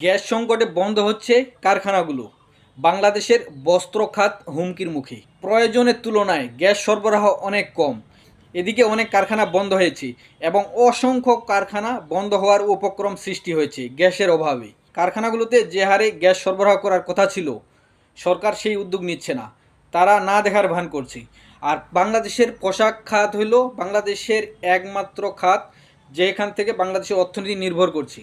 Gas সংকটে বন্ধ হচ্ছে কারখানাগুলো। বাংলাদেশের বস্ত্র খাত হুমকির মুখে। প্রয়োজনের তুলনায় গ্যাস সরবরাহ অনেক কম। এদিকে অনেক কারখানা বন্ধ হয়েছে এবং অসংখ্য কারখানা বন্ধ হওয়ার উপক্রম সৃষ্টি হয়েছে গ্যাসের অভাবে। কারখানাগুলোতে যে হারে গ্যাস সরবরাহ করার কথা ছিল, সরকার সেই উদ্যোগ নিচ্ছে না। তারা না দেখার ভান করছে। আর বাংলাদেশের পোশাক খাত হইল বাংলাদেশের একমাত্র খাত, যেখান থেকে বাংলাদেশের অর্থনীতি নির্ভর করছে।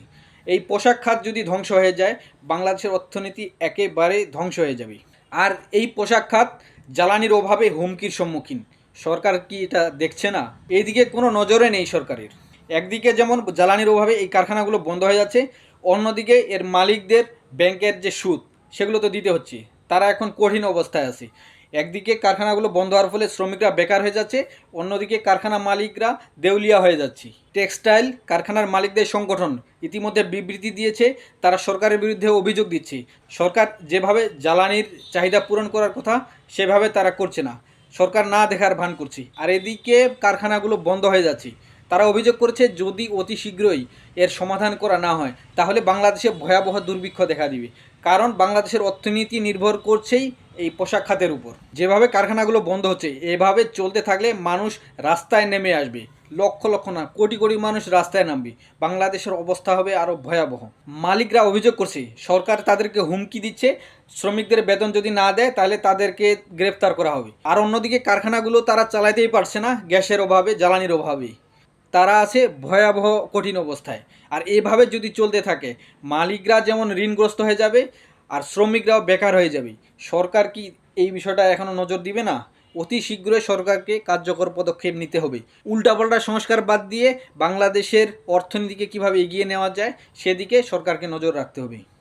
এই পোশাক খাত যদি ধ্বংস হয়ে যায়, বাংলাদেশের অর্থনীতি একেবারে ধ্বংস হয়ে যাবে। আর এই পোশাক খাত জ্বালানির অভাবে হুমকির সম্মুখীন। সরকার কি এটা দেখছে না? এইদিকে কোনো নজরে নেই সরকারের। একদিকে যেমন জ্বালানির অভাবে এই কারখানাগুলো বন্ধ হয়ে যাচ্ছে, অন্যদিকে এর মালিকদের ব্যাংকের যে সুদ, সেগুলো তো দিতে হচ্ছে। তারা এখন কঠিন অবস্থায় আছে। একদিকে কারখানাগুলো বন্ধ হওয়ার ফলে শ্রমিকরা বেকার হয়ে যাচ্ছে, অন্যদিকে কারখানা মালিকরা দেউলিয়া হয়ে যাচ্ছে। টেক্সটাইল কারখানার মালিকদের সংগঠন ইতিমধ্যে বিবৃতি দিয়েছে, তারা সরকারের বিরুদ্ধে অভিযোগ দিচ্ছে। সরকার যেভাবে জ্বালানির চাহিদা পূরণ করার কথা, সেভাবে তারা করছে না। সরকার না দেখার ভান করছে। আর এদিকে কারখানাগুলো বন্ধ হয়ে যাচ্ছে। তারা অভিযোগ করেছে যদি অতি শীঘ্রই এর সমাধান করা না হয়, তাহলে বাংলাদেশে ভয়াবহ দুর্ভিক্ষ দেখা দিবে। কারণ বাংলাদেশের অর্থনীতি নির্ভর করছেই এই পোশাক খাতের উপর। যেভাবে কারখানাগুলো বন্ধ হচ্ছে, এভাবে চলতে থাকলে মানুষ রাস্তায় নেমে আসবে। লক্ষ লক্ষ না, কোটি কোটি মানুষ রাস্তায় নামবে। বাংলাদেশের অবস্থা হবে আরও ভয়াবহ। মালিকরা অভিযোগ করছে, সরকার তাদেরকে হুমকি দিচ্ছে, শ্রমিকদের বেতন যদি না দেয়, তাহলে তাদেরকে গ্রেফতার করা হবে। আর অন্যদিকে কারখানাগুলো তারা চালাতেই পারছে না, গ্যাসের অভাবে, জ্বালানির অভাবে। তারা আছে ভয়াবহ কঠিন অবস্থায়। আর এভাবে যদি চলতে থাকে, মালিকরা যেমন ঋণগ্রস্ত হয়ে যাবে, আর শ্রমিকরাও বেকার হয়ে যাবে। সরকার কি এই বিষয়টা এখনও নজর দিবে না? অতি শীঘ্রই সরকারকে কার্যকর পদক্ষেপ নিতে হবে। উল্টাপাল্টা সংস্কার বাদ দিয়ে বাংলাদেশের অর্থনীতিকে কীভাবে এগিয়ে নেওয়া যায়, সেদিকে সরকারকে নজর রাখতে হবে।